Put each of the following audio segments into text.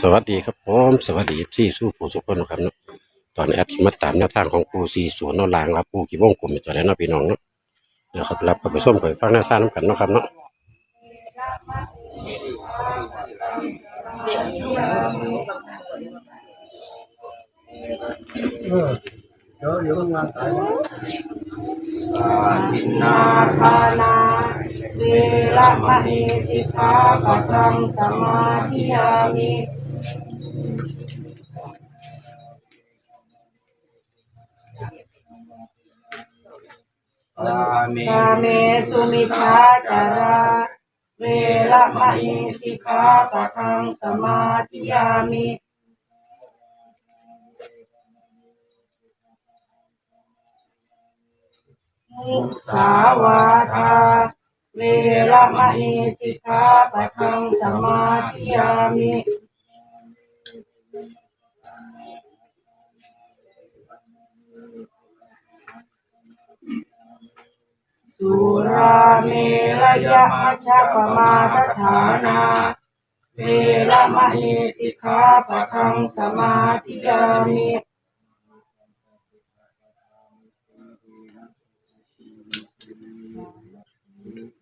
สวัสดีครับผมสวัสดีพี่สู้ผู้สุขคนครับเนาะตอนแอดมาตามแนวทางของผู้สี่สวนนอลางครับผู้กี่วงกลมตัวแล้วเนาะพี่น้องเนาะเดี๋ยวครับรับกับไปส้มไปฟังแนวทางน้ำกันเนาะครับเนาะเดี๋ยวเดี๋ยวงานสาย นาทานาเวระมณีสิกขาปัทังสมาธิยามิอาเมกาเมสุมิชาจาราเวระมณีสิกขาปัทังสมาธิยามิ มุสาวาทาเวระมณีสิกขาปัทังสมาธิยามิสุราเมรยะมัชฌะปมาทฐานาเวระมณีสิกขาปะทังสมาธิยามิ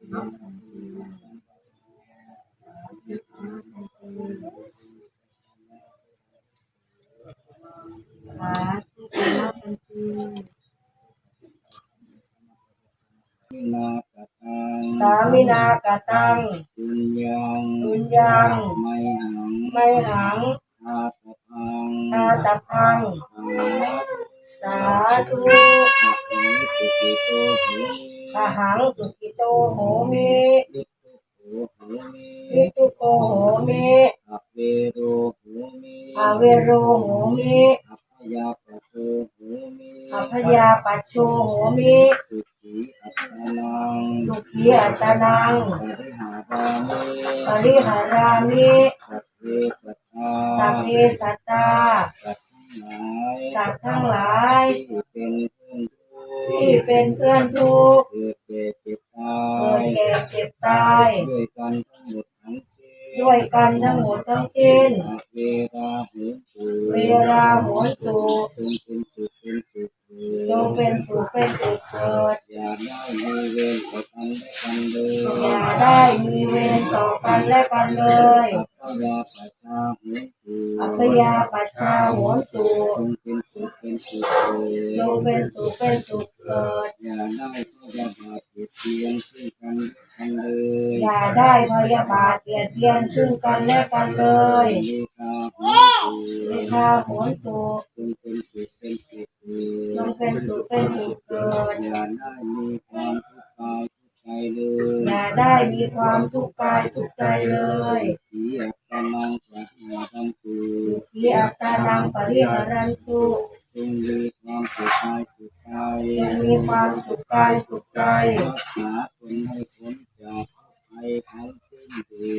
มินาคตังสามินากตังปุญญังปุญญังไมหังไมหังอาตพังตาตะพังสาสาธุอะหังสุกิโตโหมิอหังสุกิ โตโหมิลิโตโหมิวิทุโกโหมิอะเวโรโหมิอาเวโรโหมิอัพยาปะโตโหมิอัพยาปัจโชโหมิสุขีอัตตานังสุขีอัตตนังปริหารามิปริหารามิสัพเพสัตตาสัพเพสัตตาสัตว์ทั้งหลายสัตว์ทั้งหลายที่เป็นเพื่อน ที่เป็นเพื่อนทุกข์เกิดแก่เจ็บตาเกิดยแก่เจ็บตาย ด้วยกันทั้งหมดทั้งสิ้นด้วยกันทั้งหมดทั้งสิ้น อเวราหุนตุเวลาโหนตุ จงเป็นสุขเป็นสุขเถิดจงเป็นสุขเป็นสุขเกิด อย่าได้มีเวรต่อกันและกันเลยอย่าได้มีเวรต่อกันและกันเลยอัพ กันและกันเลย อย่าได้พยาบาทเบียดเบียนซึ่งกันและกันเลยเมตตาหุนตุเมตตาโหนตุจงเป็นสุขเป็นสุขเถิจงดเป็นสุขเป็นสุขเกิดอย่าได้มีความทุกข์กายทุกข์ใจเลยอย่าได้มีความทุกข์กายทุกข์ใจเลยสีอัตตานังปะหาตังตุที่อัตตานังปริหารันตุจงมีความสุขกายสุขใจจงมีความสุขกายสุขใจรักษาตน ให้พ้นจากภัยทั้งสิ้นเถิ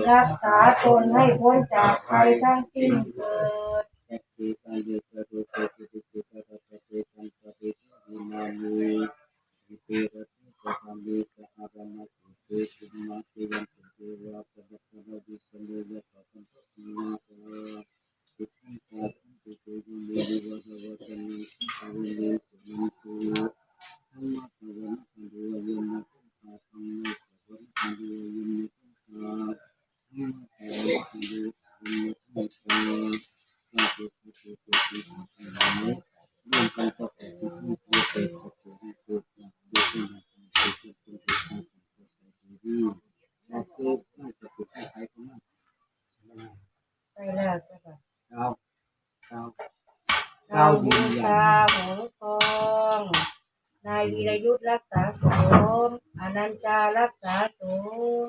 ดรักษาตนให้พ้นจากภัยทั้งสิ้นเกิดสักขีตังเดชะตุเตติติติตะตะตะเตตังสะติทินามุยอิติระติสะธรรมิสะอารามาตุเตติมาติยัน ไปแล้วจ้ะค่ะเจ้าเจ้าเราบูชาหงส์ทองนายวีรยุทธรักษาสมอนันจารักษาสม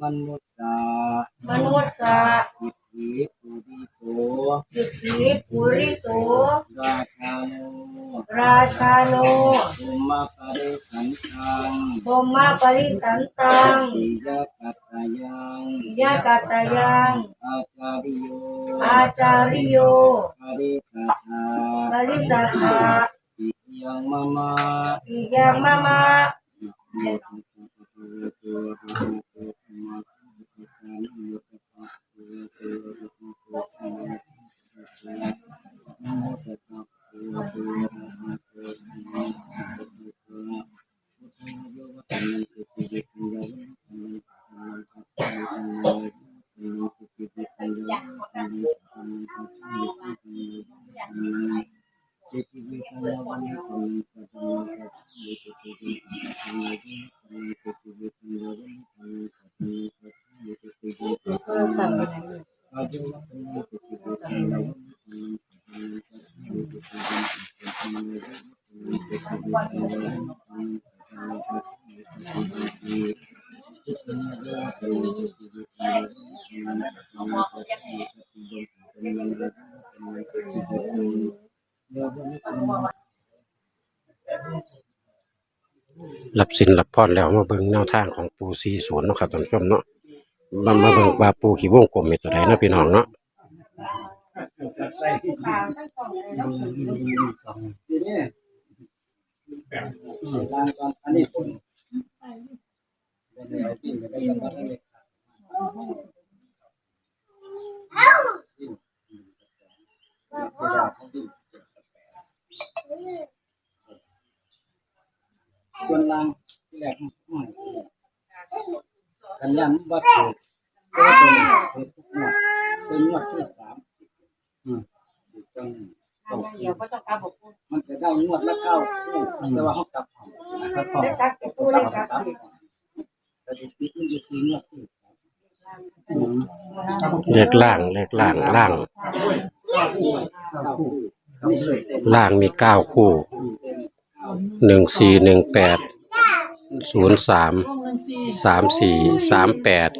วันนี้ตังสัพพะนาคัสสิติปิเวทนาวันนี้ตั งติ รับสินรับพรแล้วมาเบิ่งแนวทางของปูซีสวนเนาะครับท่านผู้ชมเนาะมามาเบิ่งว่าปูขี่วงกลมเป็นตัวใดเนาะพี่น้องเนาะอนอันนี้คน ส่วนลางที่แรกกันยันวัดถูกก็เป็นทุกงวดเป็นงวดที่สามอืมต้องต้องเดี๋ยวก็ต้องกลับบอกมันจะได้งวดละเก้าคู่แต่ว่าเขากลับของนะครับของได้กลับจะพูดได้กลับ เลขล่างเลขล่างล่างเก้าคู่นี่เลยเต็มล่างมีเก้าคู่หนึ่งสี่หนึ่งแปดศูนย์สามสามสี่สามแปด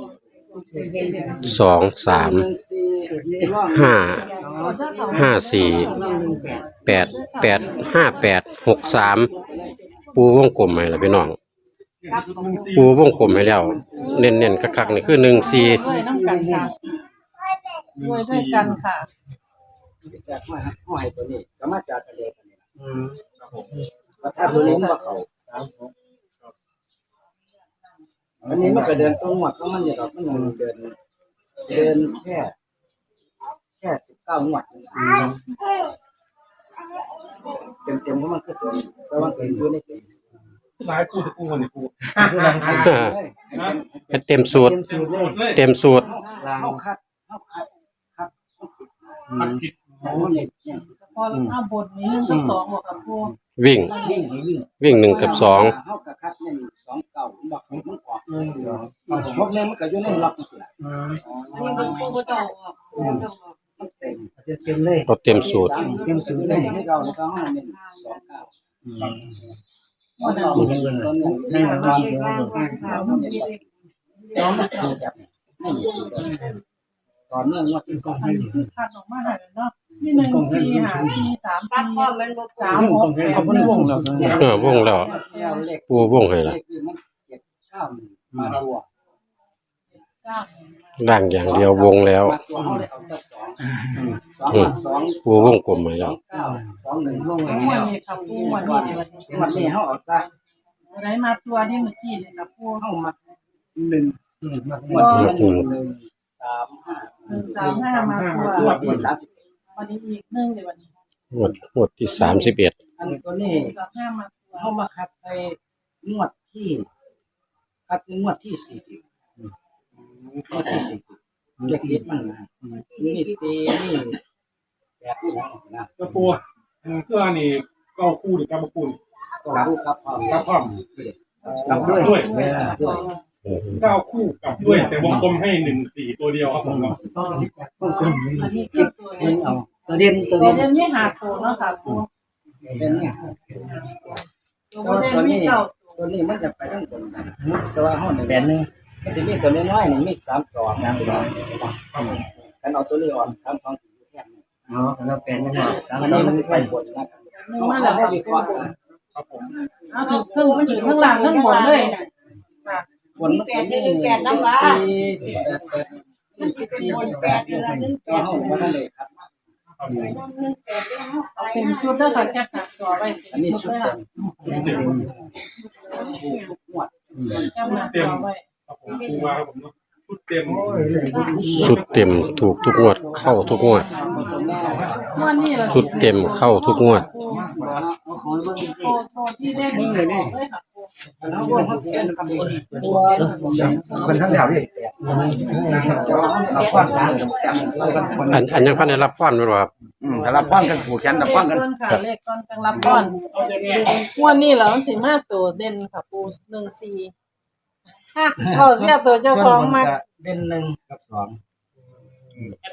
สองสามห้าห้าสี่แปดแปดห้าแปดหกสามปูวงกลมให้แล้วพี่น้อง ปูวงกลมให้แล้ว เน้นๆคักๆนี่คือหนึ่งสี่ด้วยน้ำกันค่ะด้วยด้วยกันค่ะจากมาห้อยตัวนี้ก็มาจากทะเลตัวนี้ประทับตัวนี้ว่าเขาอันนี้มันก็เดินตรงหมดก็มันอย่างกับมันเดิน เดินแค่ แค่สิบเก้าหมวดเต็มเต็มๆก็มันคือตัวนี้แต่ว่าเป็นอยู่ในเต็ม หลายปูจะปูคนนี้ปูให้เต็มสูตรเต็มสูตรเลยเลย เต็มสูตรเข้าคัดเข้าคัดครับพักผิดโอ้เนี่ยเนี่ยพอเอาบทนี้หนึ่งกับสองบอกกับพวกวิ่ง วิ่งให้วิ่งวิ่งหนึ่งกับสอง เข้ากับคัดเนี่ยสองเก่าบอกให้มันออกเลยพวกนี้มันก็อยู่ในล็อกนี่สิล่ะอันนี้เป็นผู้ก็ต้องออกผู้ก็ต้องออกมันเต็มเต็มเลยเอาเต็มสูตรเต็มสูตรเลยให้เราในก็ห้องเนี่ยสองเก้าวันเรา ตอนนี้ให้มันนอนเลขล่างล่างขาวมันมีเลขย้อมมันสูตรแบบต่อเนื่องว่าที่สองอันนี้คือคัดออกมาใหายเนาะมีหนึ่งสี่หาสี่สามกลับสี่พ่อมันบอกสามหกแปดเขาไม่วงเราเออวงแล้วเลขปูวงให้เลละขคือมันเจ็ดเก้าหนึ่งมาตัวเก้า ล่างอย่างเดียววงแล้วมาตัวเขาเลยเอาแต่สองสองมาสองปูวงกลมให้สแล้อวงเก้าสองหนึ่งลงวัไว้นแล้วนี้ครับปูวันนี้ในวันนี้วันนี้เขาออกได้วันไหนมาตัวนี่เมื่อกี้เนี่ยกับปูเข้ามาหนึ่งวันนี้หนึ่งสามห้าหนึ่งสามห้ามาตัวตัวที่สามสิบวันนี้อีกหนึ่งในวันนี้งวดงวดที่สามสิบเอ็ดอันนี้ตัวนี้สามห้ามาตัวเข้ามาคัดใส่งวดที่คัดในงวดที่สี่สิบงวดที่สี่สิบ เล็กเล็กมันนะมีสี่นี่แบบนี้นะก็ปูอันนี้คืออันนี้เก้าคู่หรือเก้าปูนก็รู้ครับพร้อมเก้าพร้อมกับด้วยด้วยเก้าคู่กลับด้วย แต่วงกลมให้หนึ่งสี่ตัวเดียวครับผมอันนี้คือตัวเด่นตัวเด่นตัวตัวเด่นเด่นไม่หาตัวเนาะค่ะปูเด่นเนี่ยตัวเด่นไม่เก่าตัวนี้มันจะไปทั้งบนแต่ว่าห้องแบนนึง มันจะมีตัวน้อยๆนี่มีสามสองนะพี่น้องกันเอาตัวนี้ออกสามสองสี่แค่นี้อ๋อแล้วเป็นไม่หออันนี้มันจะไปบนนะหนึ่งมาแล้วให้วิเคราะห์ครับผมเอาถึงทั้งมันถึงทั้งหลังทั้งหมดเลยบนมันเป็นสี่สิบแปดสิบสี่สิบแปดอยู่ก็ห้องมันเลยครับเต็มชุดแล้วค่ะแคปหน้าจอไว้อันเต็นี้มชุดดเลยเต็ค่ะมทุกงวดแคปหน้าจอไว้ ครับผมครูว่าครับผมเนาะชุดเต็มสุดเต็มถูกทุกงวดเข้าทุกงวด วันนี้เราสุดเต็มเข้าทุกงวดโตโตที่เล่นเลยค่ะคนทั้งแถวนี่เอาควันกันจำอันอันยังพันได้รับป้อนไม่รู้ครับอืมแต่ละควันกันผูกแขนแต่ควันกันเพิ่นค่ะเลขก้อนจังรับก้อนวันนี้เราสิมาตัวเด่นค่ะปูหนึ่งสี่ฮะ เราเสียตัวเจ้าของมาเด่นหนึ่งกับสอง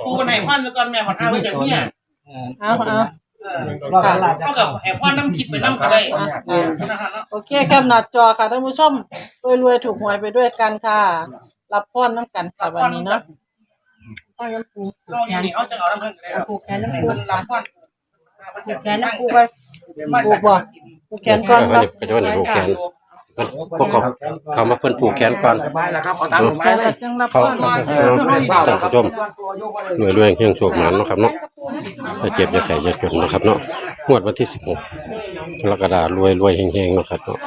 ปูคนไหนควันก่อนแม่ขอท้าไว้จากเนี่ยเอาเอารอบละเท่ากับแอบควันน้ำคิดไปน้ำก็ได้อะนะครับเนาะโอเคแคปหน้าจอค่ะท่านผู้ชมรวยๆถูกหวยไปด้วยกันค่ะ รับพรน้ำกันค่ะวันนี้เนาะพ่อน้ำปูเราอย่างนี้เขาจะเอาน้ำเพิ่งก็ได้ครับผูกแขนน้ำปูคนรับควันผูกแขนน้ำปูกันผูกบ่ผูกแขนก่อนครับก็จะว่าผูกแขน เพิ่นพวกเขาเขามาเพิ่นผูกแขนก่อน สบายแล้วครับเขาเจขาก่อน เออไม่ได้หรน่วยรวยเฮียงโชคหมานเนาะครับเนาะถ้าเจ็บจะแข่จะจนนะครับเนาะงวดวันที่สิบหกกรกฎาคมรวยรวยเฮงๆเนาะครับเนาะ